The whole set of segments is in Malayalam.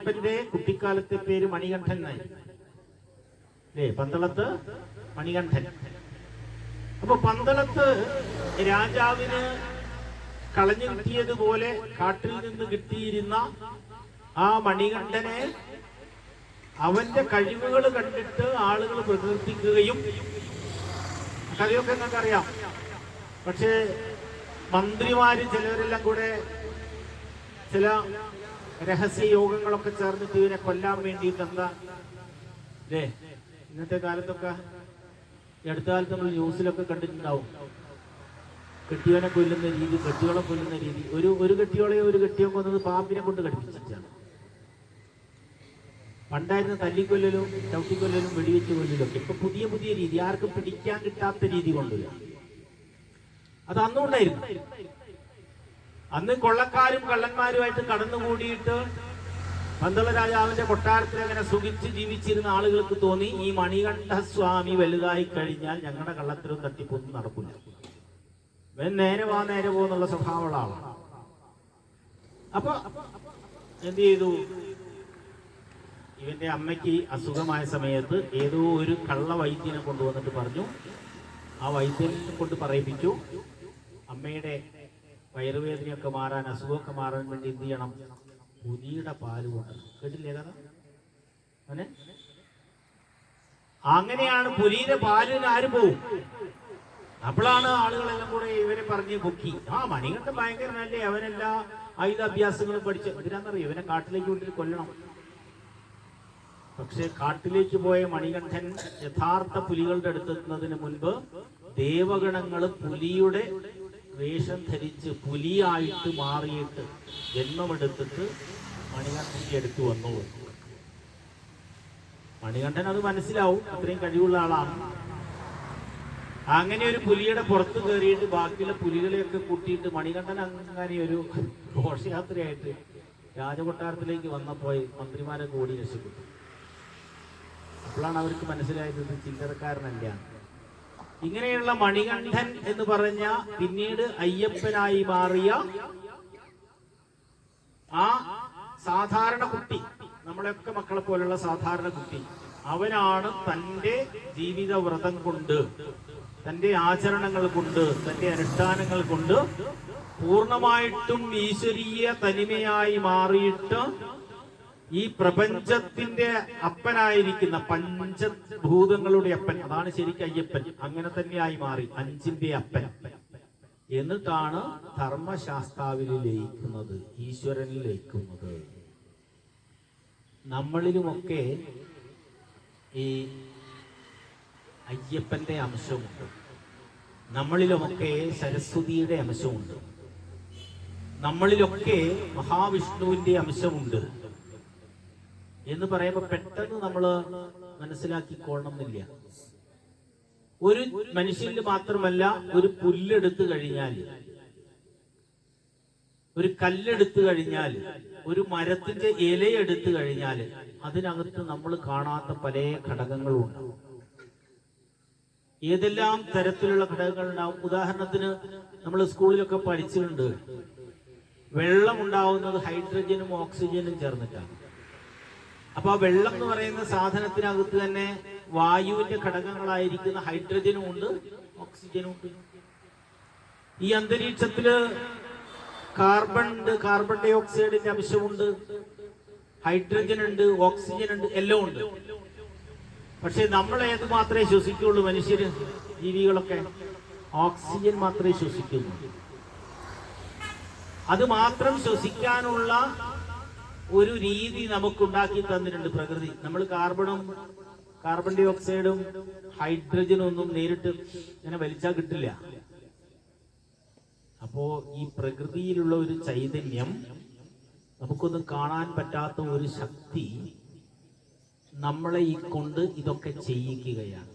അയ്യപ്പന്റെ കുട്ടിക്കാലത്തെ പേര് മണികണ്ഠൻ എന്നായി അല്ലേ പന്തളത്ത് മണികണ്ഠൻ. അപ്പൊ പന്തളത്ത് രാജാവിന് കളഞ്ഞു കിട്ടിയതുപോലെ കാട്ടിൽ നിന്ന് കിട്ടിയിരുന്ന ആ മണികണ്ഠനെ അവന്റെ കഴിവുകൾ കണ്ടിട്ട് ആളുകൾ പ്രകീർത്തിക്കുകയും കഥയൊക്കെ നിങ്ങൾക്ക് അറിയാം പക്ഷേ മന്ത്രിമാര് ചിലവരെല്ലാം കൂടെ ചില രഹസ്യ യോഗങ്ങളൊക്കെ ചേർന്നിട്ട് ഇവരെ കൊല്ലാൻ വേണ്ടിയിട്ട് എന്താ? അല്ലേ ഇന്നത്തെ കാലത്തൊക്കെ അടുത്ത കാലത്ത് നമ്മൾ ന്യൂസിലൊക്കെ കണ്ടിട്ടുണ്ടാവും. കെട്ടിയോനെ കൊല്ലുന്ന രീതി കെട്ടിയോളെ കൊല്ലുന്ന രീതി. ഒരു ഒരു കെട്ടിയോളെ ഒരു കെട്ടിയോ കൊന്നത് പാമ്പിനെ കൊണ്ട് കടിപ്പിച്ചിട്ടാണ് പണ്ടായിരുന്ന തല്ലിക്കൊല്ലലും ചവിട്ടിക്കൊല്ലലും വെടിവെച്ച് കൊല്ലലും ഒക്കെ. ഇപ്പൊ പുതിയ പുതിയ രീതി. ആർക്കും പിടിക്കാൻ കിട്ടാത്ത രീതി കൊണ്ടുവരും. അത് അന്നുണ്ടായിരുന്നു. അന്ന് കൊള്ളക്കാരും കള്ളന്മാരുമായിട്ട് കടന്നുകൂടിയിട്ട് പന്തള രാജാവിന്റെ കൊട്ടാരത്തിൽ അങ്ങനെ സുഖിച്ച് ജീവിച്ചിരുന്ന ആളുകൾക്ക് തോന്നി ഈ മണികണ്ഠ സ്വാമി വലുതായി കഴിഞ്ഞാൽ ഞങ്ങളുടെ കള്ളത്തിലും തട്ടിപ്പൊന്നും നടക്കില്ല നേരെ വാ നേരെ പോകുന്നുള്ള സ്വഭാവമുള്ള ആളാണ് അപ്പൊ എന്ത് ചെയ്തു? ഇവന്റെ അമ്മയ്ക്ക് അസുഖമായ സമയത്ത് ഏതോ ഒരു കള്ള വൈദ്യനെ കൊണ്ടുവന്നിട്ട് പറഞ്ഞു. ആ വൈദ്യനെ കൊണ്ട് പറയിപ്പിച്ചു. അമ്മയുടെ വയറുവേദനയൊക്കെ മാറാൻ അസുഖമൊക്കെ മാറാൻ വേണ്ടി എന്ത് ചെയ്യണം? പുലിയുടെ പാൽ കൊണ്ട് കേട്ടില്ലേ കഥ? അവനെ അങ്ങനെയാണ് പുലിയുടെ പാലിന് ആര് പോവും? അപ്പോഴാണ് ആളുകളെല്ലാം കൂടെ ഇവരെ പറഞ്ഞ് പൊക്കി. ആ മണികണ്ഠൻ ഭയങ്കരനല്ലേ? അവനെല്ലാ ആയുധാഭ്യാസങ്ങളും പഠിച്ച്. എന്തിനാന്നറിയോ? ഇവനെ കാട്ടിലേക്ക് കൊണ്ടിട്ട് കൊല്ലണം. പക്ഷെ കാട്ടിലേക്ക് പോയ മണികണ്ഠൻ യഥാർത്ഥ പുലികളുടെ അടുത്തെത്തുന്നതിന് മുൻപ് ദേവഗണങ്ങൾ പുലിയുടെ വേഷം ധരിച്ച് പുലിയായിട്ട് മാറിയിട്ട് ജന്മമെടുത്തിട്ട് മണികണ്ഠന്റെ അടുത്ത് വന്നു. മണികണ്ഠൻ അത് മനസ്സിലാവും അത്രയും കഴിവുള്ള ആളാണ്. അങ്ങനെ ഒരു പുലിയുടെ പുറത്ത് കയറിയിട്ട് ബാക്കിയുള്ള പുലികളെയൊക്കെ കൂട്ടിയിട്ട് മണികണ്ഠൻ അങ്ങനെ ഒരു ഘോഷയാത്രയായിട്ട് രാജകൊട്ടാരത്തിലേക്ക് വന്നപ്പോൾ മന്ത്രിമാരെ കൂടി രക്ഷപ്പെട്ടു. അപ്പോഴാണ് അവർക്ക് മനസ്സിലായത് ഇത് ചില്ലറക്കാരനല്ല. ഇങ്ങനെയുള്ള മണികണ്ഠൻ എന്ന് പറഞ്ഞ പിന്നീട് അയ്യപ്പനായി മാറിയ ആ സാധാരണ കുട്ടി നമ്മളെയൊക്കെ മക്കളെ പോലുള്ള സാധാരണ കുട്ടി അവനാണ് തന്റെ ജീവിത വ്രതം കൊണ്ട് തന്റെ ആചരണങ്ങൾ കൊണ്ട് തന്റെ അനുഷ്ഠാനങ്ങൾ കൊണ്ട് പൂർണമായിട്ടും ഈശ്വരീയ തനിമയായി മാറിയിട്ട് ഈ പ്രപഞ്ചത്തിന്റെ അപ്പനായിരിക്കുന്ന പഞ്ചഭൂതങ്ങളുടെ അപ്പൻ. അതാണ് ശരിക്കും അയ്യപ്പൻ. അങ്ങനെ തന്നെയായി മാറി. അഞ്ചിന്റെ അപ്പൻ. എന്നിട്ടാണ് ധർമ്മശാസ്താവിൽ ലയിക്കുന്നത്. ഈശ്വരനിൽ ലയിക്കുന്നത്. നമ്മളിലുമൊക്കെ ഈ അയ്യപ്പന്റെ അംശമുണ്ട്. നമ്മളിലുമൊക്കെ സരസ്വതിയുടെ അംശമുണ്ട്. നമ്മളിലൊക്കെ മഹാവിഷ്ണുവിന്റെ അംശമുണ്ട്. എന്ന് പറയുമ്പോൾ പെട്ടെന്ന് നമ്മൾ മനസ്സിലാക്കിക്കൊള്ളണമെന്നില്ല ഒരു മനുഷ്യന് മാത്രമല്ല ഒരു പുല്ലെടുത്തു കഴിഞ്ഞാൽ ഒരു കല്ലെടുത്തു കഴിഞ്ഞാൽ ഒരു മരത്തിന്റെ ഇലയെടുത്തു കഴിഞ്ഞാൽ അതിനകത്ത് നമ്മൾ കാണാത്ത പല ഘടകങ്ങളും ഉണ്ടാവും. ഏതെല്ലാം തരത്തിലുള്ള ഘടകങ്ങൾ ഉണ്ടാവും? ഉദാഹരണത്തിന് നമ്മൾ സ്കൂളിലൊക്കെ പഠിച്ചിട്ടുണ്ട് വെള്ളം ഉണ്ടാവുന്നത് ഹൈഡ്രജനും ഓക്സിജനും ചേർന്നിട്ടാണ്. അപ്പൊ ആ വെള്ളം എന്ന് പറയുന്ന സാധനത്തിനകത്ത് തന്നെ വായുവിന്റെ ഘടകങ്ങളായിരിക്കുന്ന ഹൈഡ്രജനും ഉണ്ട് ഓക്സിജനും ഉണ്ട്. ഈ അന്തരീക്ഷത്തിൽ കാർബൺ ഉണ്ട് കാർബൺ ഡൈ ഓക്സൈഡിന്റെ അംശമുണ്ട് ഹൈഡ്രജൻ ഉണ്ട് ഓക്സിജൻ ഉണ്ട് എല്ലാം ഉണ്ട്. പക്ഷെ നമ്മൾ ഏത് മാത്രമേ ശ്വസിക്കുള്ളൂ മനുഷ്യര് ജീവികളൊക്കെ? ഓക്സിജൻ മാത്രമേ ശ്വസിക്കുന്നു അത് മാത്രം ശ്വസിക്കാനുള്ള ഒരു രീതി നമുക്കുണ്ടാക്കി തന്നിട്ടുണ്ട് പ്രകൃതി. നമ്മൾ കാർബണും കാർബൺ ഡൈ ഓക്സൈഡും ഹൈഡ്രജനും ഒന്നും നേരിട്ട് ഇങ്ങനെ വലിച്ചാൽ കിട്ടില്ല. അപ്പോ ഈ പ്രകൃതിയിലുള്ള ഒരു ചൈതന്യം നമുക്കൊന്നും കാണാൻ പറ്റാത്ത ഒരു ശക്തി നമ്മളെ ഈ കൊണ്ട് ഇതൊക്കെ ചെയ്യിക്കുകയാണ്.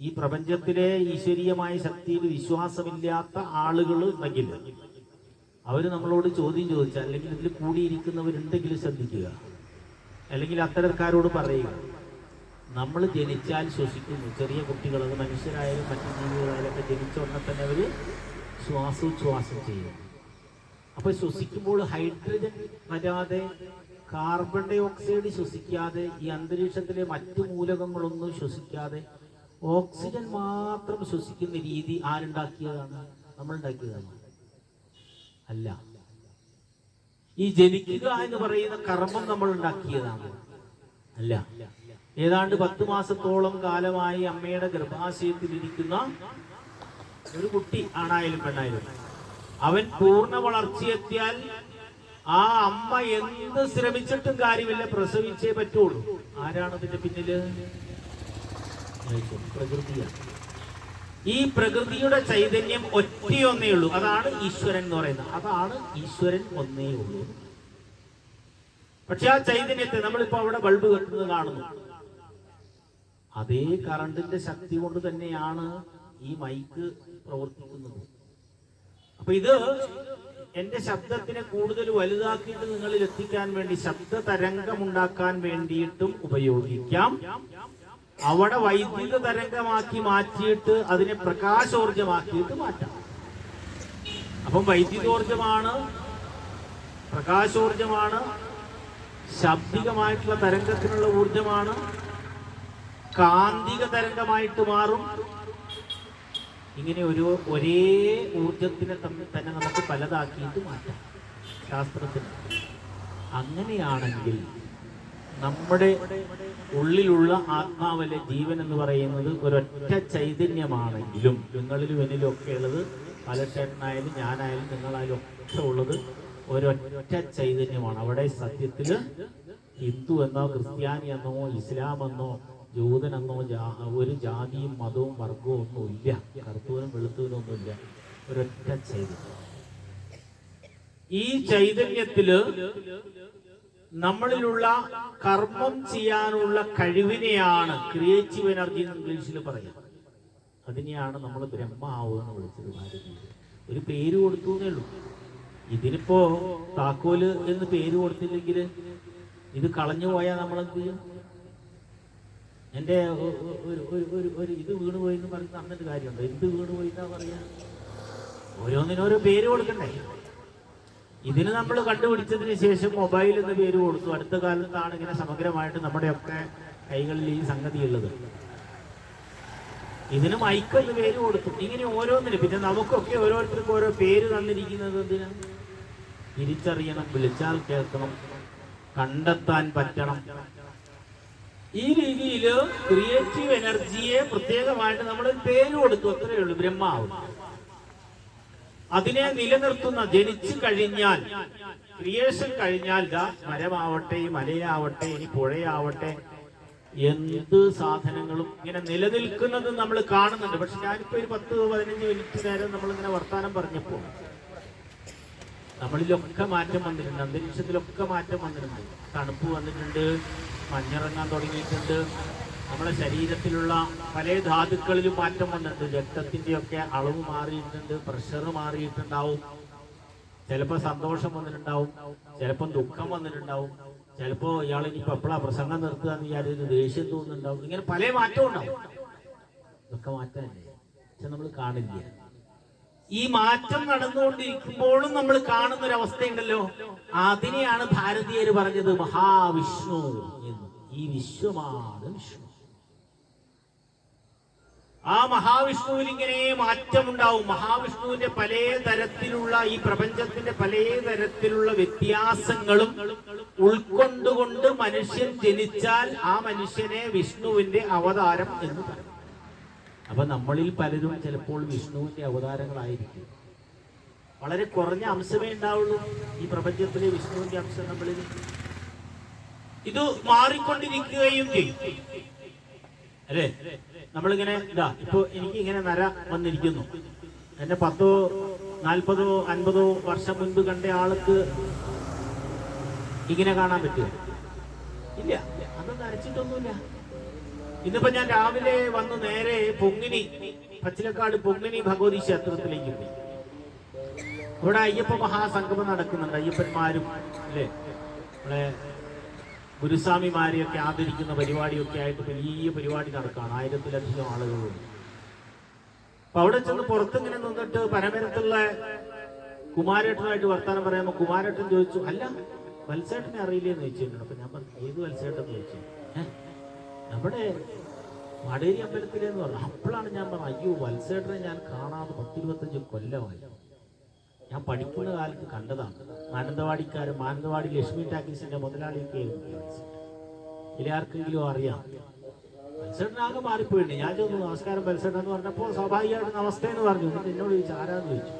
ഈ പ്രപഞ്ചത്തിലെ ഈശ്വരീയമായ ശക്തിയിൽ വിശ്വാസമില്ലാത്ത ആളുകൾ ഉണ്ടെങ്കിൽ അവർ നമ്മളോട് ചോദ്യം ചോദിച്ചാൽ അല്ലെങ്കിൽ ഇതിൽ കൂടിയിരിക്കുന്നവരുണ്ടെങ്കിലും ശ്രദ്ധിക്കുക. അല്ലെങ്കിൽ അത്തരക്കാരോട് പറയുക നമ്മൾ ജനിച്ചാൽ ശ്വസിക്കുന്നു. ചെറിയ കുട്ടികൾ അത് മനുഷ്യരായാലും മറ്റു ജീവികളായാലും ഒക്കെ ജനിച്ച ഉടനെ തന്നെ അവർ ശ്വാസോച്ഛ്വാസം ചെയ്യും. അപ്പൊ ശ്വസിക്കുമ്പോൾ ഹൈഡ്രജൻ വരാതെ കാർബൺ ഡൈ ഓക്സൈഡ് ശ്വസിക്കാതെ ഈ അന്തരീക്ഷത്തിലെ മറ്റു മൂലകങ്ങളൊന്നും ശ്വസിക്കാതെ ഓക്സിജൻ മാത്രം ശ്വസിക്കുന്ന രീതി ആരുണ്ടാക്കിയതാണ്? നമ്മൾ ഉണ്ടാക്കിയതാണ് അല്ല. ഈ ജനിക്കുക എന്ന് പറയുന്ന കർമ്മം നമ്മൾ ഉണ്ടാക്കിയതാണ്. അല്ല. ഏതാണ്ട് പത്ത് മാസത്തോളം കാലമായി അമ്മയുടെ ഗർഭാശയത്തിൽ ഇരിക്കുന്ന ഒരു കുട്ടി ആണായാലും പെണ്ണായാലും അവൻ പൂർണ വളർച്ചയെത്തിയാൽ ആ അമ്മ എന്ത് ശ്രമിച്ചിട്ടും കാര്യമില്ല. പ്രസവിച്ചേ പറ്റുള്ളൂ. ആരാണ് അതിന്റെ പിന്നിൽ? പ്രകൃതിയാണ്. ഈ പ്രകൃതിയുടെ ചൈതന്യം ഒറ്റയൊന്നേ ഉള്ളൂ. അതാണ് ഈശ്വരൻ എന്ന് പറയുന്നത്. അതാണ് ഈശ്വരൻ ഒന്നേ ഉള്ളൂ. പക്ഷെ ആ ചൈതന്യത്തെ നമ്മളിപ്പോ അവിടെ ബൾബ് കെട്ടുന്നത് കാണുന്നു. അതേ കറണ്ടിന്റെ ശക്തി കൊണ്ട് തന്നെയാണ് ഈ മൈക്ക് പ്രവർത്തിക്കുന്നത്. അപ്പൊ ഇത് എന്റെ ശബ്ദത്തിനെ കൂടുതൽ വലുതാക്കിയിട്ട് നിങ്ങളിൽ എത്തിക്കാൻ വേണ്ടി ശബ്ദ തരംഗമുണ്ടാക്കാൻ വേണ്ടിയിട്ടും ഉപയോഗിക്കാം. അവിടെ വൈദ്യുത തരംഗമാക്കി മാറ്റിയിട്ട് അതിനെ പ്രകാശോർജമാക്കിയിട്ട് മാറ്റാം. അപ്പം വൈദ്യുതോർജമാണ് പ്രകാശോർജമാണ് ശബ്ദികമായിട്ടുള്ള തരംഗത്തിനുള്ള ഊർജമാണ് കാന്തിക തരംഗമായിട്ട് മാറും. ഇങ്ങനെ ഒരു ഒരേ ഊർജത്തിനെ തമ്മിൽ തന്നെ നമുക്ക് പലതാക്കിയിട്ട് മാറ്റാം. ശാസ്ത്രത്തിന് അങ്ങനെയാണെങ്കിൽ നമ്മുടെ ഉള്ളിലുള്ള ആത്മാവിലെ ജീവൻ എന്ന് പറയുന്നത് ഒരൊറ്റ ചൈതന്യമാണെങ്കിലും നിങ്ങളിലും എന്നിലും ഒക്കെ ഉള്ളത് പലശേട്ടനായാലും ഞാനായാലും നിങ്ങളായാലും ഒക്കെ ഉള്ളത് ഒരൊറ്റ ചൈതന്യമാണ്. അവിടെ സത്യത്തിൽ ഹിന്ദു എന്നോ ക്രിസ്ത്യാനി എന്നോ ഇസ്ലാം എന്നോ ജൂതനെന്നോ ഒരു ജാതിയും മതവും വർഗവും ഒന്നും ഇല്ല. കറുത്തവനും വെളുത്തവനും ഒന്നുമില്ല ഒരൊറ്റ ചൈതന്യം. ഈ ചൈതന്യത്തിൽ നമ്മളിലുള്ള കർമ്മം ചെയ്യാനുള്ള കഴിവിനെയാണ് ക്രിയേറ്റീവ് എനർജി എന്ന് ഇംഗ്ലീഷിൽ പറയാം. അതിനെയാണ് നമ്മൾ ബ്രഹ്മാവ് എന്ന് വിളിച്ചത് ഭാരതീയ ഒരു പേര് കൊടുത്തു എന്നേ ഉള്ളൂ. ഇതിനിപ്പോ താക്കോൽ എന്ന് പേര് കൊടുത്തില്ലെങ്കിൽ ഇത് കളഞ്ഞു പോയാൽ നമ്മൾ എന്ത് ചെയ്യും ഒ- ഒരു ഒരു ഇത് വീണ് പോയി എന്ന് പറഞ്ഞ് നടന്നിട്ട് കാര്യമുണ്ടോ? എന്ത് വീണ് പോയി എന്നാ പറയാ? ഓരോന്നിനോരോ ഓരോ പേര് കൊടുക്കണ്ടേ? ഇതിന് നമ്മൾ കണ്ടുപിടിച്ചതിന് ശേഷം മൊബൈൽ എന്ന പേര് കൊടുത്തു. അടുത്ത കാലത്താണ് ഇങ്ങനെ സമഗ്രമായിട്ട് നമ്മുടെയൊക്കെ കൈകളിൽ ഈ സംഗതി ഉള്ളത് ഇതിന് മൈക്ക് എന്ന് പേര് കൊടുത്തു. ഇങ്ങനെ ഓരോന്നിനും. പിന്നെ നമുക്കൊക്കെ ഓരോരുത്തർക്കും ഓരോ പേര് തന്നിരിക്കുന്നത് എന്തിനാ? തിരിച്ചറിയണം വിളിച്ചാൽ കേൾക്കണം കണ്ടെത്താൻ പറ്റണം. ഈ രീതിയിൽ ക്രിയേറ്റീവ് എനർജിയെ പ്രത്യേകമായിട്ട് നമ്മൾ പേര് കൊടുത്തു. അത്രയേ ഉള്ളൂ. ബ്രഹ്മാവ്. അതിനെ നിലനിർത്തുന്ന ജനിച്ചു കഴിഞ്ഞാൽ ക്രിയേഷൻ കഴിഞ്ഞാൽ ദാ മരമാവട്ടെ ഈ മലയാവട്ടെ ഇനി പുഴയാവട്ടെ എന്ത് സാധനങ്ങളും ഇങ്ങനെ നിലനിൽക്കുന്നത് നമ്മൾ കാണുന്നുണ്ട്. പക്ഷെ ഞാനിപ്പോ ഒരു പത്ത് പതിനഞ്ച് മിനിറ്റ് നേരം നമ്മളിങ്ങനെ വർത്താനം പറഞ്ഞപ്പോ നമ്മളിലൊക്കെ മാറ്റം വന്നിട്ടുണ്ട്. അന്തരീക്ഷത്തിലൊക്കെ മാറ്റം വന്നിട്ടുണ്ട്. തണുപ്പ് വന്നിട്ടുണ്ട് മഞ്ഞിറങ്ങാൻ തുടങ്ങിയിട്ടുണ്ട്. നമ്മുടെ ശരീരത്തിലുള്ള പല ധാതുക്കളിലും മാറ്റം വന്നിട്ടുണ്ട്. രക്തത്തിന്റെ ഒക്കെ അളവ് മാറിയിട്ടുണ്ട് പ്രഷർ മാറിയിട്ടുണ്ടാവും. ചിലപ്പോൾ സന്തോഷം വന്നിട്ടുണ്ടാവും ചിലപ്പോൾ ദുഃഖം വന്നിട്ടുണ്ടാവും. ചിലപ്പോൾ ഇയാൾ ഇനിയിപ്പോ എപ്പോഴാ പ്രസംഗം നിർത്തുക എന്ന് വിചാരിച്ച് ദേഷ്യം തോന്നുന്നുണ്ടാവും. ഇങ്ങനെ പല മാറ്റവും ഉണ്ടാവും. ഇതൊക്കെ മാറ്റമല്ലേ? പക്ഷെ നമ്മൾ കാണില്ല. ഈ മാറ്റം നടന്നുകൊണ്ടിരിക്കുമ്പോഴും നമ്മൾ കാണുന്ന ഒരു അവസ്ഥയുണ്ടല്ലോ അതിനെയാണ് ഭാരതീയര് പറഞ്ഞത് മഹാവിഷ്ണു എന്ന്. ഈ വിശ്വമാണ് വിഷ്ണു. ആ മഹാവിഷ്ണുവിൽ ഇങ്ങനെ മാറ്റമുണ്ടാവും. മഹാവിഷ്ണുവിന്റെ പല തരത്തിലുള്ള ഈ പ്രപഞ്ചത്തിന്റെ പല തരത്തിലുള്ള വ്യത്യാസങ്ങളും ഉൾക്കൊണ്ടുകൊണ്ട് മനുഷ്യൻ ജനിച്ചാൽ ആ മനുഷ്യനെ വിഷ്ണുവിന്റെ അവതാരം എന്ന് പറയും. അപ്പൊ നമ്മളിൽ പലരും ചിലപ്പോൾ വിഷ്ണുവിന്റെ അവതാരങ്ങളായിരിക്കും. വളരെ കുറഞ്ഞ അംശമേ ഉണ്ടാവുള്ളൂ ഈ പ്രപഞ്ചത്തിലെ വിഷ്ണുവിന്റെ അംശം നമ്മളിൽ. ഇത് മാറിക്കൊണ്ടിരിക്കുകയും ചെയ്യും. അല്ലേ? നമ്മളിങ്ങനെ ഇതാ ഇപ്പൊ എനിക്ക് ഇങ്ങനെ നര വന്നിരിക്കുന്നു. എന്നെ പത്തോ നാൽപ്പതോ അൻപതോ വർഷം മുൻപ് കണ്ട ആൾക്ക് ഇങ്ങനെ കാണാൻ പറ്റുമോ ഇല്ല. അത് നരച്ചിട്ടൊന്നുമില്ല ഇന്നിപ്പോ ഞാൻ രാവിലെ വന്ന് നേരെ പൊങ്ങിനി പച്ചിലക്കാട് പൊങ്ങിനി ഭഗവതി ക്ഷേത്രത്തിലേക്ക് പോയി. ഇവിടെ അയ്യപ്പ മഹാസംഗമം നടക്കുന്നുണ്ട് അയ്യപ്പന്മാരും അല്ലേ? ഇവിടെ ഗുരുസ്വാമിമാരെയൊക്കെ ആദരിക്കുന്ന പരിപാടിയൊക്കെ ആയിട്ട് വലിയ പരിപാടി നടക്കുകയാണ് ആയിരത്തിലധികം ആളുകളുണ്ട് അപ്പൊ അവിടെ ചെന്ന് പുറത്തിങ്ങനെ നിന്നിട്ട് പനമരത്തുള്ള കുമാരേട്ടനായിട്ട് വർത്താനം പറയുമ്പോൾ കുമാരേട്ടൻ ചോദിച്ചു അല്ല വത്സേട്ടനെ അറിയില്ലേന്ന് ചോദിച്ചിട്ടുണ്ട്. അപ്പൊ ഞാൻ പറഞ്ഞു ഏത് വത്സേട്ടൻ? ചോദിച്ചു. നമ്മുടെ വടേരി അമ്പലത്തിലെന്ന് പറഞ്ഞു. അപ്പോഴാണ് ഞാൻ പറഞ്ഞത് അയ്യോ വത്സേട്ടനെ ഞാൻ കാണാതെ പത്തിരുപത്തഞ്ച് കൊല്ലമായി. ഞാൻ പഠിക്കുന്ന കാലത്ത് കണ്ടതാണ്. മാനന്തവാടിക്കാരൻ മാനന്തവാടി ലക്ഷ്മി ടാക്കീസിന്റെ മുതലാളിയൊക്കെ ഇനി ആർക്കെങ്കിലും അറിയാം. മത്സരനാകെ മാറിപ്പോയിട്ടുണ്ട്. ഞാൻ ചോദിച്ചു നമസ്കാരം മത്സരം എന്ന് പറഞ്ഞപ്പോൾ സ്വാഭാവികമായിട്ട് നമസ്തേ എന്ന് പറഞ്ഞു. എന്നിട്ട് എന്നോട് ചോദിച്ചു ആരാന്ന്? ചോദിച്ചു.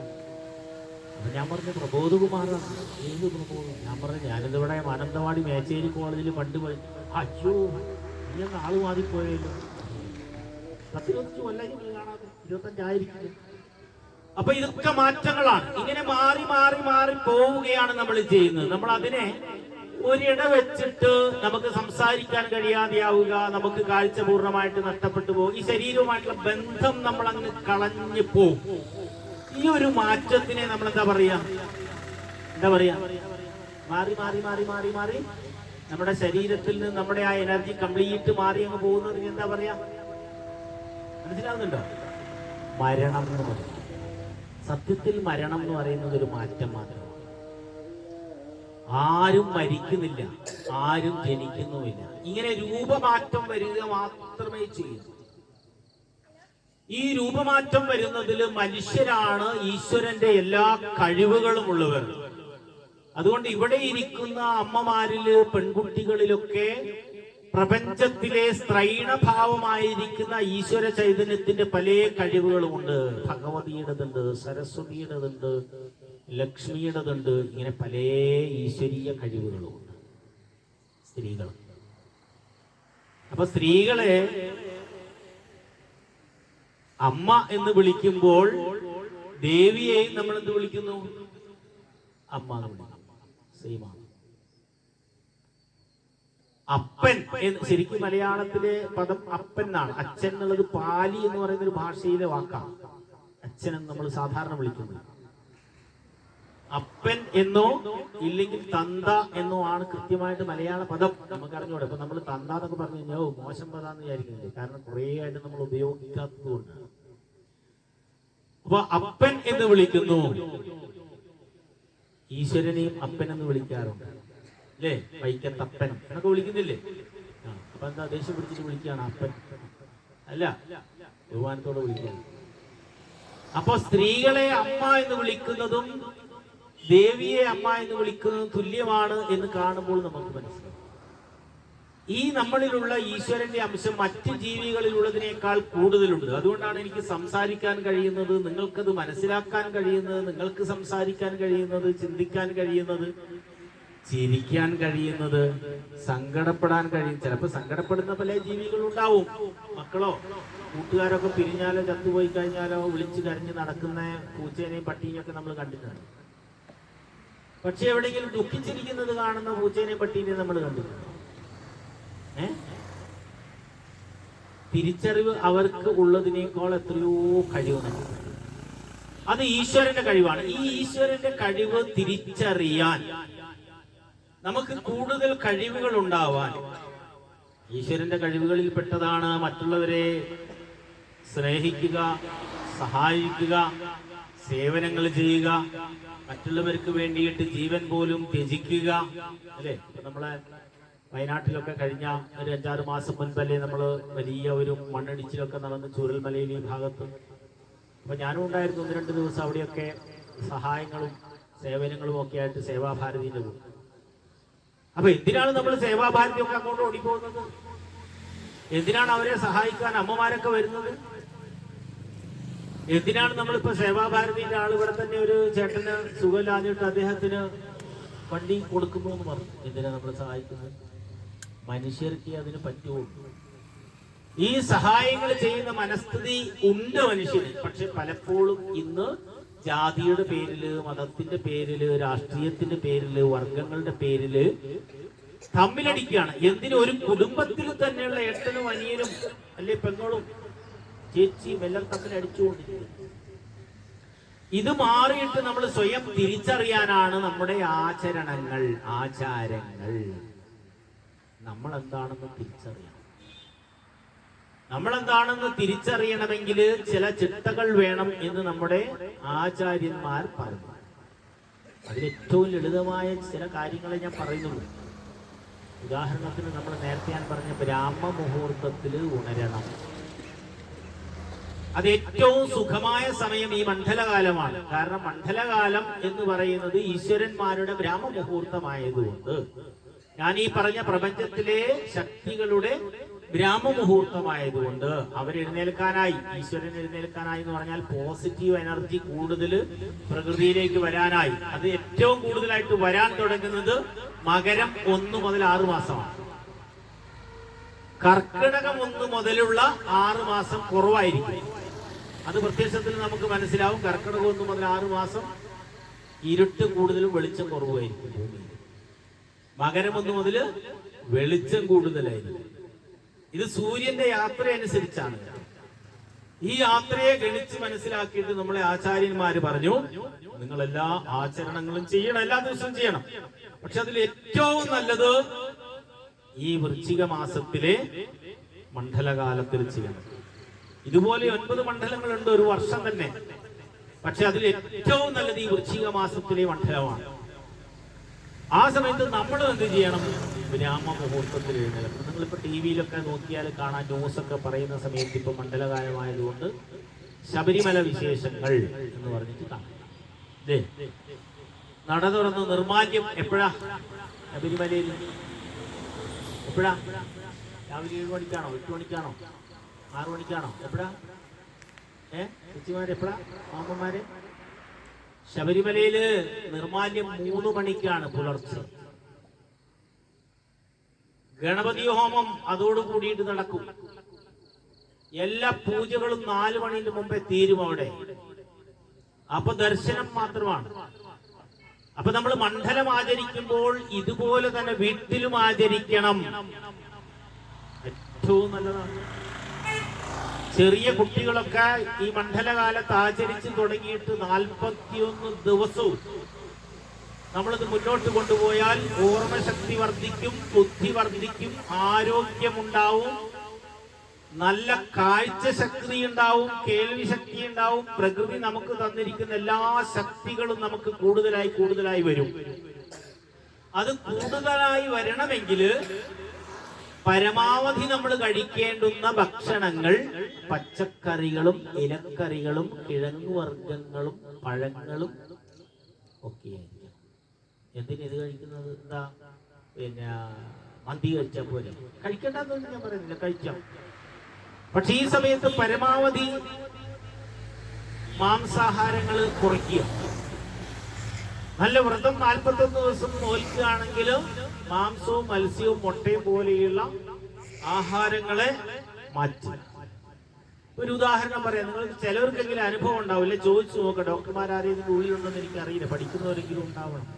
അപ്പൊ ഞാൻ പറഞ്ഞു പ്രബോധകുമാറാണ് ഏത് പ്രബോധം? ഞാൻ പറഞ്ഞു ഞാനിതിവിടെ മാനന്തവാടി മേച്ചേരി കോളേജിൽ പണ്ട് പോയി അയ്യോ ഇങ്ങനെ ആൾ മാറിപ്പോയല്ലോ പത്തിരുപത്തഞ്ച് കൊല്ലം കാണാതെ. ഇരുപത്തഞ്ചായിരിക്കും അപ്പൊ ഇതൊക്കെ മാറ്റങ്ങളാണ്. ഇങ്ങനെ മാറി മാറി മാറി പോവുകയാണ് നമ്മൾ ചെയ്യുന്നത്. നമ്മൾ അതിനെ ഒരിട വെച്ചിട്ട് നമുക്ക് സംസാരിക്കാൻ കഴിയാതെയാവുക നമുക്ക് കാഴ്ച പൂർണമായിട്ട് നഷ്ടപ്പെട്ടു പോകും. ഈ ശരീരവുമായിട്ടുള്ള ബന്ധം നമ്മൾ അങ്ങ് കളഞ്ഞു പോകും. ഈ ഒരു മാറ്റത്തിനെ നമ്മൾ എന്താ പറയാ? എന്താ പറയാ? മാറി മാറി മാറി മാറി മാറി നമ്മുടെ ശരീരത്തിൽ നിന്ന് നമ്മുടെ ആ എനർജി കംപ്ലീറ്റ് മാറി അങ്ങ് പോകുന്നതിന് എന്താ പറയാ? മനസ്സിലാവുന്നുണ്ടോ? മരണം എന്ന് പറയും. സത്യത്തിൽ മരണം എന്ന് പറയുന്നത് ഒരു മാറ്റം മാത്രമാണ്. ആരും മരിക്കുന്നില്ല ആരും ജനിക്കുന്നുമില്ല. ഇങ്ങനെ രൂപമാറ്റം വരിക മാത്രമേ ചെയ്യൂ ഈ രൂപമാറ്റം വരുന്നതിൽ മനുഷ്യരാണ് ഈശ്വരന്റെ എല്ലാ കഴിവുകളും ഉള്ളവർ. അതുകൊണ്ട് ഇവിടെ ഇരിക്കുന്ന അമ്മമാരിൽ പെൺകുട്ടികളിലൊക്കെ പ്രപഞ്ചത്തിലെ സ്ത്രൈണഭാവമായിരിക്കുന്ന ഈശ്വര ചൈതന്യത്തിന്റെ പല കഴിവുകളുമുണ്ട്. ഭഗവതിയുടേതുണ്ട് സരസ്വതിയുടേതുണ്ട് ലക്ഷ്മിയുടേതുണ്ട് ഇങ്ങനെ പല ഈശ്വരീയ കഴിവുകളുമുണ്ട്. സ്ത്രീകൾ അപ്പൊ സ്ത്രീകളെ അമ്മ എന്ന് വിളിക്കുമ്പോൾ ദേവിയെയും നമ്മൾ എന്ത് വിളിക്കുന്നു? അമ്മ എന്ന് വിളിക്കുന്നു. സെയിം ആണ്. അപ്പൻ എന്ന് ശരിക്കും മലയാളത്തിലെ പദം അപ്പൻ എന്നാണ്. അച്ഛൻ എന്നുള്ളത് പാലി എന്ന് പറയുന്ന ഒരു ഭാഷയിലെ വാക്കാണ്. അച്ഛൻ എന്ന് നമ്മൾ സാധാരണ വിളിക്കുന്നത് അപ്പൻ എന്നോ ഇല്ലെങ്കിൽ തന്ത എന്നോ ആണ് കൃത്യമായിട്ട് മലയാള പദം നമുക്ക് അറിഞ്ഞൂടെ അപ്പൊ നമ്മൾ തന്ത എന്നൊക്കെ പറഞ്ഞു കഴിഞ്ഞാൽ മോശം പദാന്ന് വിചാരിക്കുന്നില്ല? കാരണം കുറേ ആയിട്ട് നമ്മൾ ഉപയോഗിക്കാത്തത് കൊണ്ട് അപ്പൊ അപ്പൻ എന്ന് വിളിക്കുന്നു. ഈശ്വരനെയും അപ്പൻ എന്ന് വിളിക്കാറുണ്ട്. അല്ലേ വൈക്കത്തപ്പൻ. എന്നൊക്കെ വിളിക്കുന്നില്ലേ? അപ്പൊ എന്താ ദേഷ്യം പിടിച്ചിട്ട് വിളിക്കുകയാണ് അപ്പൻ. അല്ല ബഹുമാനത്തോടെ വിളിക്കുകയാണ്. അപ്പൊ സ്ത്രീകളെ അമ്മ എന്ന് വിളിക്കുന്നതും ദേവിയെ അമ്മ എന്ന് വിളിക്കുന്നതും തുല്യമാണ് എന്ന് കാണുമ്പോൾ നമുക്ക് മനസ്സിലാവും. ഈ നമ്മളിലുള്ള ഈശ്വരന്റെ അംശം മറ്റ് ജീവികളിലുള്ളതിനേക്കാൾ കൂടുതലുണ്ട്. അതുകൊണ്ടാണ് എനിക്ക് സംസാരിക്കാൻ കഴിയുന്നത് നിങ്ങൾക്കത് മനസ്സിലാക്കാൻ കഴിയുന്നത് നിങ്ങൾക്ക് സംസാരിക്കാൻ കഴിയുന്നത് ചിന്തിക്കാൻ കഴിയുന്നത്. ചിരിക്കാൻ കഴിയുന്നത് സങ്കടപ്പെടാൻ കഴിയും. ചിലപ്പോൾ സങ്കടപ്പെടുന്ന പല ജീവികളും ഉണ്ടാവും മക്കളോ കൂട്ടുകാരൊക്കെ പിരിഞ്ഞാലോ ചത്തുപോയി കഴിഞ്ഞാലോ വിളിച്ചു കരഞ്ഞ് നടക്കുന്ന പൂച്ചേനെയും പട്ടീനെയൊക്കെ നമ്മൾ കണ്ടിട്ടുണ്ട്. പക്ഷെ എവിടെയെങ്കിലും ദുഃഖിച്ചിരിക്കുന്നത് കാണുന്ന പൂച്ചേനെയും പട്ടീനെയും നമ്മൾ കണ്ടിട്ടുണ്ട്. ഏ? തിരിച്ചറിവ് അവർക്ക് ഉള്ളതിനേക്കാൾ എത്രയോ കഴിവ് അത് ഈശ്വരന്റെ കഴിവാണ്. ഈ ഈശ്വരന്റെ കഴിവ് തിരിച്ചറിയാൻ നമുക്ക് കൂടുതൽ കഴിവുകൾ ഉണ്ടാവാൻ. ഈശ്വരന്റെ കഴിവുകളിൽ പെട്ടതാണ് മറ്റുള്ളവരെ സ്നേഹിക്കുക സഹായിക്കുക സേവനങ്ങൾ ചെയ്യുക മറ്റുള്ളവർക്ക് വേണ്ടിയിട്ട് ജീവൻ പോലും ത്യജിക്കുക അല്ലേ? നമ്മളെ വയനാട്ടിലൊക്കെ കഴിഞ്ഞ ഒരു അഞ്ചാറ് മാസം മുൻപല്ലേ നമ്മൾ വലിയ ഒരു മണ്ണിടിച്ചിലൊക്കെ നടന്ന് ചൂരൽമലയിൽ ഈ ഭാഗത്ത്. അപ്പൊ ഞാനും ഉണ്ടായിരുന്നു ഒന്ന് രണ്ട് ദിവസം അവിടെയൊക്കെ സഹായങ്ങളും സേവനങ്ങളും ഒക്കെ ആയിട്ട് സേവാഭാരതിന്റെ കൂടെ. അപ്പൊ എന്തിനാണ് നമ്മൾ സേവാഭാരതി ഒക്കെ അങ്ങോട്ട് ഓടിപ്പോകുന്നത്? എന്തിനാണ് അവരെ സഹായിക്കാൻ അമ്മമാരൊക്കെ വരുന്നത്? എന്തിനാണ് നമ്മളിപ്പോ സേവാഭാരതിന്റെ ആൾ ഇവിടെ തന്നെ ഒരു ചേട്ടന് സുഖമില്ലാഞ്ഞിട്ട് അദ്ദേഹത്തിന് വണ്ടി കൊടുക്കുന്നു എന്ന് പറഞ്ഞു? എന്തിനാണ് നമ്മൾ സഹായിക്കുന്നത്? മനുഷ്യർക്ക് അതിന് പറ്റുമോ? ഈ സഹായങ്ങൾ ചെയ്യുന്ന മനസ്ഥിതി ഉണ്ട് മനുഷ്യന്. പക്ഷെ പലപ്പോഴും ഇന്ന് ജാതിയുടെ പേരിൽ മതത്തിന്റെ പേരിൽ രാഷ്ട്രീയത്തിന്റെ പേരിൽ വർഗങ്ങളുടെ പേരിൽ തമ്മിലടിക്കുകയാണ്. എന്തിനും ഒരു കുടുംബത്തിൽ തന്നെയുള്ള ഏട്ടനും അനിയനും അല്ലെ പെങ്ങളും ചേച്ചിയും എല്ലാം തമ്മിൽ അടിച്ചുകൊണ്ടിരിക്കുന്നു. ഇത് മാറിയിട്ട് നമ്മൾ സ്വയം തിരിച്ചറിയാനാണ് നമ്മുടെ ആചരണങ്ങൾ ആചാരങ്ങൾ. നമ്മൾ എന്താണെന്ന് തിരിച്ചറിയണം. നമ്മൾ എന്താണെന്ന് തിരിച്ചറിയണമെങ്കിൽ ചില ചിട്ടകൾ വേണം എന്ന് നമ്മുടെ ആചാര്യന്മാർ പറഞ്ഞു അതിൽ ഏറ്റവും ലളിതമായ ചില കാര്യങ്ങളെ ഞാൻ പറയുന്നുള്ളൂ. ഉദാഹരണത്തിന് നമ്മൾ നേരത്തെ ഞാൻ പറഞ്ഞ ബ്രാഹ്മ മുഹൂർത്തത്തിൽ ഉണരണം. അത് ഏറ്റവും സുഖമായ സമയം ഈ മണ്ഡലകാലമാണ്. കാരണം മണ്ഡലകാലം എന്ന് പറയുന്നത് ഈശ്വരന്മാരുടെ ബ്രാഹ്മ മുഹൂർത്തമായതുകൊണ്ട്. ഞാൻ ഈ പറഞ്ഞ പ്രപഞ്ചത്തിലെ ശക്തികളുടെ ബ്രാഹ്മ മുഹൂർത്തമായതുകൊണ്ട് അവരെഴുന്നേൽക്കാനായി ഈശ്വരൻ എഴുന്നേൽക്കാനായി എന്ന് പറഞ്ഞാൽ പോസിറ്റീവ് എനർജി കൂടുതൽ പ്രകൃതിയിലേക്ക് വരാനായി. അത് ഏറ്റവും കൂടുതലായിട്ട് വരാൻ തുടങ്ങുന്നത് മകരം ഒന്ന് മുതൽ ആറു മാസമാണ്. കർക്കിടകം ഒന്ന് മുതലുള്ള ആറ് മാസം കുറവായിരിക്കും. അത് പ്രത്യക്ഷത്തിൽ നമുക്ക് മനസ്സിലാവും. കർക്കിടകം ഒന്ന് മുതൽ ആറു മാസം ഇരുട്ട് കൂടുതലും വെളിച്ചം കുറവായിരിക്കും മകരം ഒന്ന് മുതൽ വെളിച്ചം കൂടുതലായിരിക്കും. ഇത് സൂര്യന്റെ യാത്ര അനുസരിച്ചാണ്. ഈ യാത്രയെ ഗണിച്ച് മനസ്സിലാക്കിയിട്ട് നമ്മളെ ആചാര്യന്മാര് പറഞ്ഞു നിങ്ങൾ എല്ലാ ആചരണങ്ങളും ചെയ്യണം എല്ലാ ദിവസവും ചെയ്യണം. പക്ഷെ അതിൽ ഏറ്റവും നല്ലത് ഈ വൃശ്ചിക മാസത്തിലെ മണ്ഡലകാലത്തിൽ ചെയ്യണം. ഇതുപോലെ ഒൻപത് മണ്ഡലങ്ങളുണ്ട് ഒരു വർഷം തന്നെ. പക്ഷെ അതിൽ ഏറ്റവും നല്ലത് ഈ വൃശ്ചിക മാസത്തിലെ മണ്ഡലമാണ്. ആ സമയത്ത് നമ്മൾ എന്ത് ചെയ്യണം? ബ്രാഹ്മ മുഹൂർത്തത്തിൽ എഴുന്നേൽക്കണം നിങ്ങളിപ്പോ ടി വിയിലൊക്കെ നോക്കിയാൽ കാണാൻ ന്യൂസ് ഒക്കെ പറയുന്ന സമയത്ത് ഇപ്പൊ മണ്ഡലകാലമായതുകൊണ്ട് ശബരിമല വിശേഷങ്ങൾ എന്ന് പറഞ്ഞിട്ട് കാണാം. നട തുറന്ന് നിർമാല്യം എപ്പോഴാ? ശബരിമലയിൽ. എപ്പോഴാ? രാവിലെ ഏഴ് മണിക്കാണോ? എട്ട് മണിക്കാണോ? ആറു മണിക്കാണോ? എപ്പോഴാ? ഏ? ചേച്ചിമാരെപ്പോഴാ? മാമന്മാര്? ശബരിമലയിൽ നിർമാല്യം മൂന്ന് മണിക്കാണ് പുലർച്ചെ. ഗണപതി ഹോമം അതോട് കൂടിയിട്ട് നടക്കും. എല്ലാ പൂജകളും നാലു മണിന് മുമ്പേ തീരും അവിടെ. അപ്പൊ ദർശനം മാത്രമാണ്. അപ്പൊ നമ്മൾ മണ്ഡലം ആചരിക്കുമ്പോൾ ഇതുപോലെ തന്നെ വീട്ടിലും ആചരിക്കണം. ഏറ്റവും നല്ലതാണ്. ചെറിയ കുട്ടികളൊക്കെ ഈ മണ്ഡലകാലത്ത് ആചരിച്ചു തുടങ്ങിയിട്ട് നാൽപ്പത്തിയൊന്ന് ദിവസവും നമ്മളിത് മുന്നോട്ട് കൊണ്ടുപോയാൽ ഓർമ്മശക്തി വർദ്ധിക്കും ബുദ്ധി വർദ്ധിക്കും ആരോഗ്യമുണ്ടാവും നല്ല കാഴ്ച ശക്തി ഉണ്ടാവും കേൾവി ശക്തി ഉണ്ടാവും പ്രകൃതി നമുക്ക് തന്നിരിക്കുന്ന എല്ലാ ശക്തികളും നമുക്ക് കൂടുതലായി കൂടുതലായി വരും. അത് കൂടുതലായി വരണമെങ്കിൽ പരമാവധി നമ്മൾ കഴിക്കേണ്ടുന്ന ഭക്ഷണങ്ങൾ പച്ചക്കറികളും ഇലക്കറികളും കിഴങ്ങുവർഗങ്ങളും പഴങ്ങളും ഒക്കെയായിരിക്കും എന്തിനാ ഇത് കഴിക്കുന്നത്? എന്താ? പിന്നെ മന്തി കഴിച്ച പോലെ കഴിക്കേണ്ടെന്നൊന്നും ഞാൻ പറയുന്നില്ല കഴിക്കാം. പക്ഷെ ഈ സമയത്ത് പരമാവധി മാംസാഹാരങ്ങൾ കുറയ്ക്കുക. നല്ല വ്രതം നാൽപ്പത്തൊന്ന് ദിവസം നോൽക്കുകയാണെങ്കിലും മാംസവും മത്സ്യവും മുട്ടയും പോലെയുള്ള ആഹാരങ്ങളെ മാറ്റി. ഒരു ഉദാഹരണം പറയാം. നിങ്ങൾക്ക് ചിലവർക്കെങ്കിലും അനുഭവം ഉണ്ടാവില്ല. ചോദിച്ചു നോക്ക ഡോക്ടർമാർ ആരെങ്കിലും ഉള്ളിലുണ്ടെന്ന് എനിക്ക് അറിയില്ല പഠിക്കുന്നവരെങ്കിലും ഉണ്ടാവണം.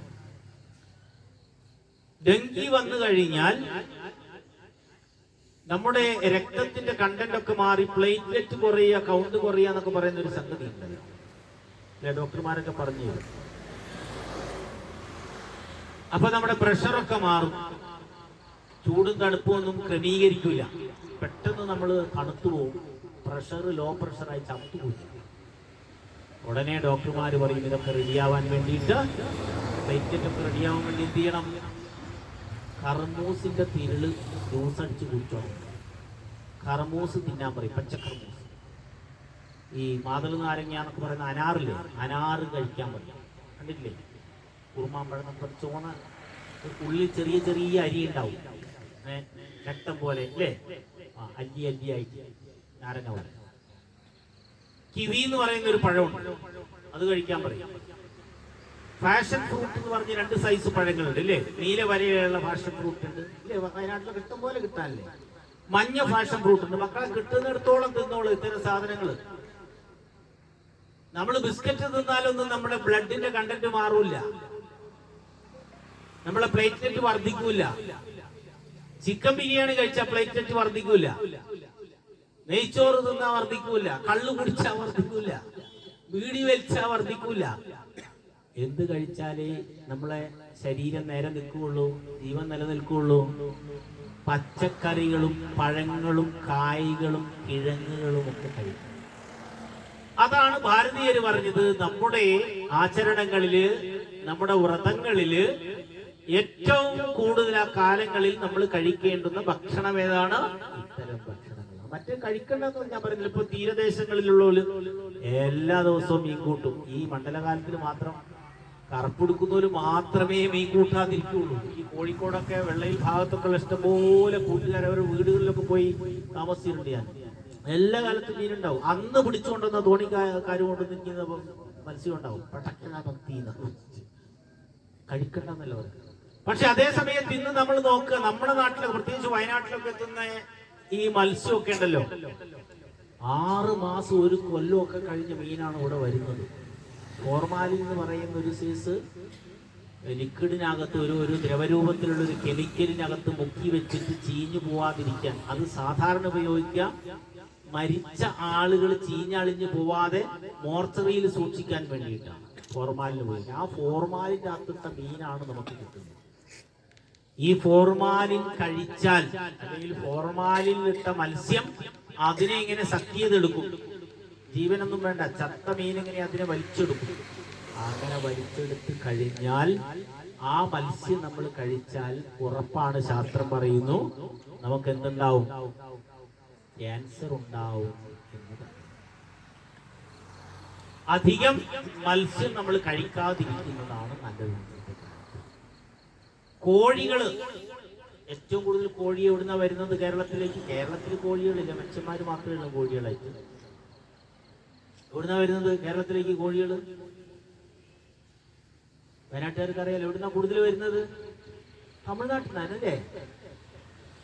ഡെങ്കി വന്നു കഴിഞ്ഞാൽ നമ്മുടെ രക്തത്തിന്റെ കണ്ടന്റ് ഒക്കെ മാറി പ്ലേറ്റ്ലെറ്റ് കുറയുക കൗണ്ട് കുറയുക എന്നൊക്കെ പറയുന്ന ഒരു സംഗതി ഉണ്ടല്ലോ ഡോക്ടർമാരൊക്കെ പറഞ്ഞു. അപ്പൊ നമ്മുടെ പ്രഷറൊക്കെ മാറും. ചൂടും തണുപ്പും ഒന്നും ക്രമീകരിക്കില്ല പെട്ടെന്ന് നമ്മൾ തണുത്തു പോകും. പ്രഷർ ലോ പ്രഷറായി പോകും ഉടനെ ഡോക്ടർമാർ പറയും ഇതൊക്കെ റെഡിയാവാൻ വേണ്ടിയിട്ട് പ്ലേറ്റൊക്കെ റെഡിയാവാൻ വേണ്ടി എന്ത് ചെയ്യണം? കർമൂസിന്റെ തിരൾ ജ്യൂസ് അടിച്ച് കുടിച്ചോ? കർമൂസ് തിന്നാൻ പറയും പച്ചക്കർമൂസ്. ഈ മാതൃ നാരങ്ങ എന്നൊക്കെ പറയുന്ന അനാറില്ലേ? അനാറ് കഴിക്കാൻ പറയും. കണ്ടിട്ടില്ലേ? കുറുമാമ്പഴം നമ്മൾ ചോന്ന ഉള്ളിൽ ചെറിയ ചെറിയ അരി ഉണ്ടാവും. രക്തം പോലെ അല്ലേ? ആ അല്ലി അല്ലി ആയിട്ട്. നാരങ്ങ പോലെ. കിവി എന്ന് പറയുന്ന ഒരു പഴമുണ്ട്. അത് കഴിക്കാൻ പറയും. ഫാഷൻ ഫ്രൂട്ട് എന്ന് പറഞ്ഞ രണ്ട് സൈസ് പഴങ്ങളുണ്ട് അല്ലേ? നീല വരയിലുള്ള ഫാഷൻ ഫ്രൂട്ട് ഉണ്ട്. അല്ലേ? വയനാട്ടിൽ കിട്ടും പോലെ കിട്ടാനല്ലേ? മഞ്ഞ ഫാഷൻ ഫ്രൂട്ട് ഉണ്ട്. മക്കളെ കിട്ടുന്നിടത്തോളം തിന്നോളൂ ഇത്തരം സാധനങ്ങൾ നമ്മൾ ബിസ്ക്കറ്റ് തിന്നാലൊന്നും നമ്മുടെ ബ്ലഡിന്റെ കണ്ടന്റ് മാറൂല നമ്മളെ പ്ലേറ്റ്ലെറ്റ് വർദ്ധിക്കൂല. ചിക്കൻ ബിരിയാണി കഴിച്ചാൽ പ്ലേറ്റ്ലെറ്റ് വർദ്ധിക്കൂല. നെയ്ച്ചോറ് തിന്നാ വർദ്ധിക്കൂല. കള്ളു കുടിച്ചാ വർദ്ധിക്കൂല. വീടി വലിച്ചാ വർദ്ധിക്കൂല. എന്ത് കഴിച്ചാലേ നമ്മളെ ശരീരം നേരെ നിൽക്കുകയുള്ളൂ ജീവൻ നിലനിൽക്കുകയുള്ളൂ. പച്ചക്കറികളും പഴങ്ങളും കായ്കളും കിഴങ്ങുകളും ഒക്കെ കഴിക്കും. അതാണ് ഭാരതീയർ പറഞ്ഞത്. നമ്മുടെ ആചരണങ്ങളിൽ നമ്മുടെ വ്രതങ്ങളിൽ ഏറ്റവും കൂടുതൽ ആ കാലങ്ങളിൽ നമ്മൾ കഴിക്കേണ്ടുന്ന ഭക്ഷണം ഏതാണ്? ഇത്തരം ഭക്ഷണങ്ങളാണ്. മറ്റേ കഴിക്കേണ്ടതെന്ന് ഞാൻ പറയുന്നില്ല. ഇപ്പൊ തീരദേശങ്ങളിലുള്ളവര് എല്ലാ ദിവസവും മീൻ കൂട്ടും. ഈ മണ്ഡലകാലത്തിൽ മാത്രം കറുപ്പെടുക്കുന്നവര് മാത്രമേ മീൻ കൂട്ടാതിരിക്കുള്ളൂ. ഈ കോഴിക്കോടൊക്കെ വെള്ളയിൽ ഭാഗത്തൊക്കെ ഇഷ്ടംപോലെ കൂട്ടുകാർ അവർ വീടുകളിലൊക്കെ പോയി താമസിച്ചിട്ടുണ്ട് ഞാൻ എല്ലാ കാലത്തും മീനുണ്ടാവും. അന്ന് പിടിച്ചുകൊണ്ടുവന്ന തോണിക്കാര് കൊണ്ട് നിൽക്കുന്ന മത്സ്യം ഉണ്ടാവും. പടക്കണ ഭക്തി കഴിക്കണ്ടെന്നല്ലോ പക്ഷെ അതേസമയത്ത് ഇന്ന് നമ്മൾ നോക്കുക നമ്മുടെ നാട്ടിലെ പ്രത്യേകിച്ച് വയനാട്ടിലൊക്കെ എത്തുന്ന ഈ മത്സ്യമൊക്കെ ഉണ്ടല്ലോ. ആറ് മാസം ഒരു കൊല്ലമൊക്കെ കഴിഞ്ഞ മീനാണ് ഇവിടെ വരുന്നത്. ഫോർമാലിൻ എന്ന് പറയുന്ന ഒരു സൈസ് ലിക്വിഡിനകത്ത് ഒരു ഒരു ദ്രവരൂപത്തിലുള്ള ഒരു കെമിക്കലിനകത്ത് മുക്കി വെച്ചിട്ട് ചീഞ്ഞു പോവാതിരിക്കാൻ. അത് സാധാരണ ഉപയോഗിക്കാം. മരിച്ച ആളുകൾ ചീഞ്ഞളിഞ്ഞു പോവാതെ മോർച്ചറിയിൽ സൂക്ഷിക്കാൻ വേണ്ടിയിട്ടാണ്. ഫോർമാലിന് പോയി ആ ഫോർമാലിന്റെ അകത്തിട്ട മീനാണ് നമുക്ക് കിട്ടുന്നത്. ഈ ഫോർമാലിൻ കഴിച്ചാൽ അല്ലെങ്കിൽ ഫോർമാലിൻ ഇട്ട മത്സ്യം അതിനെ ഇങ്ങനെ സക്ക് ചെയ്തെടുക്കും. ജീവനൊന്നും വേണ്ട ചത്ത മീൻ ഇങ്ങനെ അതിനെ വലിച്ചെടുക്കും. അങ്ങനെ വലിച്ചെടുത്ത് കഴിഞ്ഞാൽ ആ മത്സ്യം നമ്മൾ കഴിച്ചാൽ ഉറപ്പാണ് ശാസ്ത്രം പറയുന്നു. നമുക്ക് എന്തുണ്ടാവും? ക്യാൻസർ ഉണ്ടാവും അധികം മത്സ്യം നമ്മൾ കഴിക്കാതിരിക്കുന്നതാണ് നല്ലത്. കോഴികൾ ഏറ്റവും കൂടുതൽ കോഴി എവിടുന്ന വരുന്നത് കേരളത്തിലേക്ക്? കേരളത്തിൽ കോഴികളില്ല. മനുഷ്യന്മാർ മാത്രമേ ഉള്ളൂ കോഴികളായിട്ട്. എവിടുന്ന വരുന്നത് കേരളത്തിലേക്ക് കോഴികൾ വയനാട്ടുകാർക്ക് അറിയാലോ എവിടുന്ന കൂടുതൽ വരുന്നത്? തമിഴ്നാട്ടിൽ നിന്നല്ലേ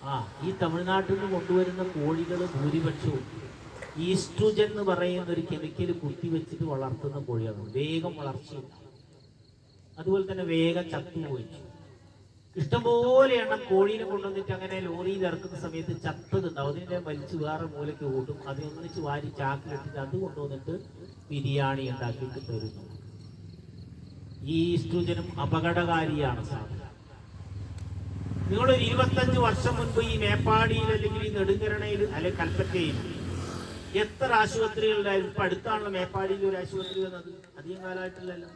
ആ ഈ തമിഴ്നാട്ടിൽ നിന്ന് കൊണ്ടുവരുന്ന കോഴികൾ ഭൂരിപക്ഷവും ഈസ്ട്രുജൻ എന്ന് പറയുന്ന ഒരു കെമിക്കൽ കുത്തിവെച്ചിട്ട് വളർത്തുന്ന കോഴിയാണ് വേഗം വളർച്ചയുണ്ടാവും. അതുപോലെ തന്നെ വേഗം ചത്തുപോയി. ഇഷ്ടംപോലെ എണ്ണം കോഴീനെ കൊണ്ടുവന്നിട്ട് അങ്ങനെ ലോറിയിൽ ഇറക്കുന്ന സമയത്ത് ചത്തതുണ്ടാവും. അതിനെ വലിച്ചു വേറെ മൂലയ്ക്ക് കൂട്ടും അത് ഒന്നിച്ച് വാരി ചാക്കിലിട്ടിട്ട് അത് കൊണ്ടുവന്നിട്ട് ബിരിയാണി ഉണ്ടാക്കിയിട്ട് തരുന്നു. ഈ സ്ത്രൂജനം അപകടകാരിയാണ് സാധനം നിങ്ങളൊരു ഇരുപത്തഞ്ച് വർഷം മുൻപ് ഈ മേപ്പാടിയിൽ അല്ലെങ്കിൽ ഈ നെടുങ്കരണയിൽ അല്ലെങ്കിൽ കൽപ്പറ്റയിൽ എത്ര ആശുപത്രികളിലായിരുന്നു ഇപ്പൊ അടുത്താണല്ലോ മേപ്പാടിയിൽ ഒരു ആശുപത്രി വന്നത്. അധികം കാലമായിട്ടില്ലല്ലോ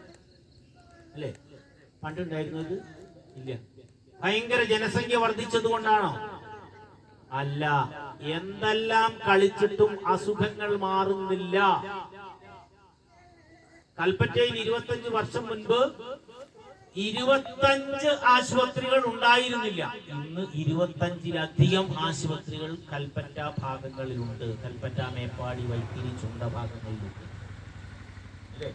അല്ലേ? പണ്ടുണ്ടായിരുന്നത്? ഇല്ല. ഭയങ്കര ജനസംഖ്യ വർദ്ധിച്ചത് കൊണ്ടാണോ അല്ല. എന്തെല്ലാം കളിച്ചിട്ടും അസുഖങ്ങൾ മാറുന്നില്ല. കൽപ്പറ്റയിൽ ഇരുപത്തഞ്ച് വർഷം മുൻപ് ഇരുപത്തഞ്ച് ആശുപത്രികൾ ഉണ്ടായിരുന്നില്ല. ഇന്ന് ഇരുപത്തഞ്ചിലധികം ആശുപത്രികൾ കൽപ്പറ്റ ഭാഗങ്ങളിലുണ്ട്. കൽപ്പറ്റ മേപ്പാടി വൈത്തിരി ചുണ്ട ഭാഗങ്ങളിലുണ്ട് അല്ലേ?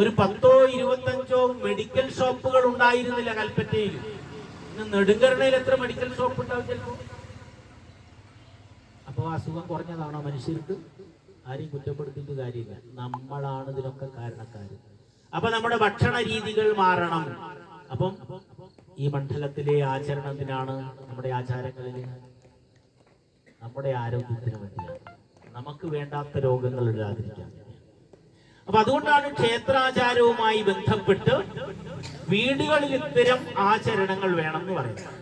ഒരു പത്തോ ഇരുപത്തഞ്ചോ മെഡിക്കൽ ഷോപ്പുകൾ ഉണ്ടായിരുന്നില്ല കൽപ്പറ്റയിൽ. ഇന്ന് നെടുങ്കരണയിൽ എത്ര മെഡിക്കൽ ഷോപ്പ് ഉണ്ടാവും ചിലപ്പോ? അപ്പോ അസുഖം കുറഞ്ഞതാണോ മനുഷ്യർക്ക്? ആരെയും കുറ്റപ്പെടുത്തിയിട്ട് കാര്യമില്ല. നമ്മളാണ് ഇതിനൊക്കെ കാരണക്കാര്. അപ്പൊ നമ്മുടെ ഭക്ഷണ രീതികൾ മാറണം. അപ്പം ഈ മണ്ഡലത്തിലെ ആചരണത്തിനാണ് നമ്മുടെ ആചാരങ്ങളിൽ നമ്മുടെ ആരോഗ്യത്തിന് വേണ്ടിയാണ്. നമുക്ക് വേണ്ടാത്ത രോഗങ്ങൾ ഇടാതിരിക്കാൻ അപ്പൊ അതുകൊണ്ടാണ് ക്ഷേത്രാചാരവുമായി ബന്ധപ്പെട്ട് വീടുകളിൽ ഇത്തരം ആചരണങ്ങൾ വേണം എന്ന് പറയുന്നത്.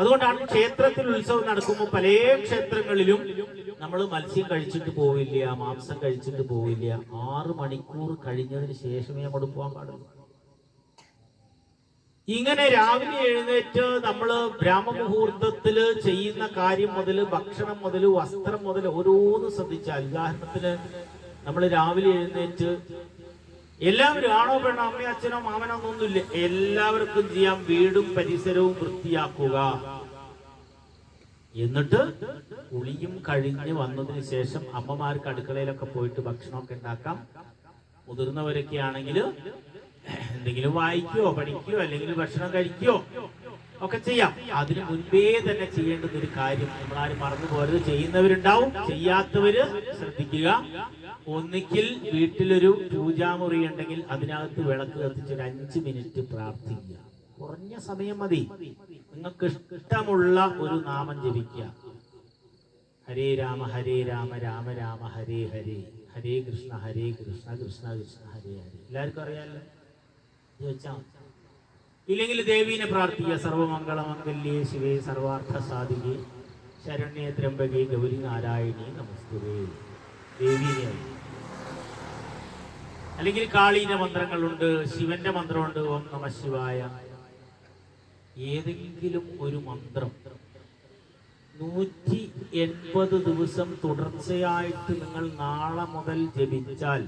അതുകൊണ്ടാണ് ക്ഷേത്രത്തിൽ ഉത്സവം നടക്കുമ്പോൾ പല ക്ഷേത്രങ്ങളിലും നമ്മൾ മത്സ്യം കഴിച്ചിട്ട് പോവില്ല മാംസം കഴിച്ചിട്ട് പോവില്ല. ആറ് മണിക്കൂർ കഴിഞ്ഞതിന് ശേഷമേ അങ്ങോട്ട് പോകാൻ പാടുള്ളൂ. ഇങ്ങനെ രാവിലെ എഴുന്നേറ്റ് നമ്മൾ ബ്രാഹ്മമുഹൂർത്തത്തിൽ ചെയ്യുന്ന കാര്യം മുതൽ ഭക്ഷണം മുതൽ വസ്ത്രം മുതൽ ഓരോന്ന് ശ്രദ്ധിച്ചാൽ ഉദാഹരണത്തിന് നമ്മൾ രാവിലെ എഴുന്നേറ്റ് എല്ലാവരും ആണോ പെണ്ണോ അമ്മയോ അച്ഛനോ മാമനോ ഒന്നുമില്ല എല്ലാവർക്കും ചെയ്യാം. വീടും പരിസരവും വൃത്തിയാക്കുക. എന്നിട്ട് കുളിയും കഴിഞ്ഞ് വന്നതിന് ശേഷം അമ്മമാർക്ക് അടുക്കളയിലൊക്കെ പോയിട്ട് ഭക്ഷണമൊക്കെ ഉണ്ടാക്കാം. മുതിർന്നവരൊക്കെ ആണെങ്കിൽ എന്തെങ്കിലും വായിക്കോ പഠിക്കോ അല്ലെങ്കിൽ ഭക്ഷണം കഴിക്കോ ഒക്കെ ചെയ്യാം. അതിന് മുൻപേ തന്നെ ചെയ്യേണ്ടുന്ന ഒരു കാര്യം നമ്മളാരും മറന്നു പോരുത് ചെയ്യുന്നവരുണ്ടാവും. ചെയ്യാത്തവര് ശ്രദ്ധിക്കുക. ഒന്നിക്കിൽ വീട്ടിലൊരു പൂജാമുറി ഉണ്ടെങ്കിൽ അതിനകത്ത് വിളക്ക് കത്തിച്ച് ഒരു അഞ്ച് മിനിറ്റ് പ്രാർത്ഥിക്കുക. കുറഞ്ഞ സമയം മതി. നിങ്ങൾക്ക് ഇഷ്ടമുള്ള ഒരു നാമം ജപിക്കുക. ഹരേ രാമ ഹരേ രാമ രാമ രാമ ഹരേ ഹരേ. ഹരേ കൃഷ്ണ ഹരേ കൃഷ്ണ കൃഷ്ണ കൃഷ്ണ ഹരേ ഹരേ. എല്ലാവർക്കും അറിയാമല്ലോ. ഇല്ലെങ്കിൽ ദേവീനെ പ്രാർത്ഥിക്കുക. സർവമംഗളമംഗല്യേ ശിവേ സർവാർത്ഥ സാധികേ. ശരണ്യേ ത്രംബകേ ഗൗരി നാരായണി നമസ്തേ ദേവീനെ അല്ലെങ്കിൽ കാളീന്റെ മന്ത്രങ്ങളുണ്ട് ശിവന്റെ മന്ത്രമുണ്ട്. ഓം നമ ശിവായ. ഏതെങ്കിലും ഒരു മന്ത്രം നൂറ്റി എൺപത് ദിവസം തുടർച്ചയായിട്ട് നിങ്ങൾ നാളെ മുതൽ ജപിച്ചാൽ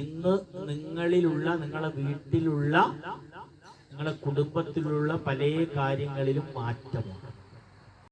ഇന്ന് നിങ്ങളിലുള്ള നിങ്ങളെ വീട്ടിലുള്ള നിങ്ങളെ കുടുംബത്തിലുള്ള പല കാര്യങ്ങളിലും മാറ്റമുണ്ട്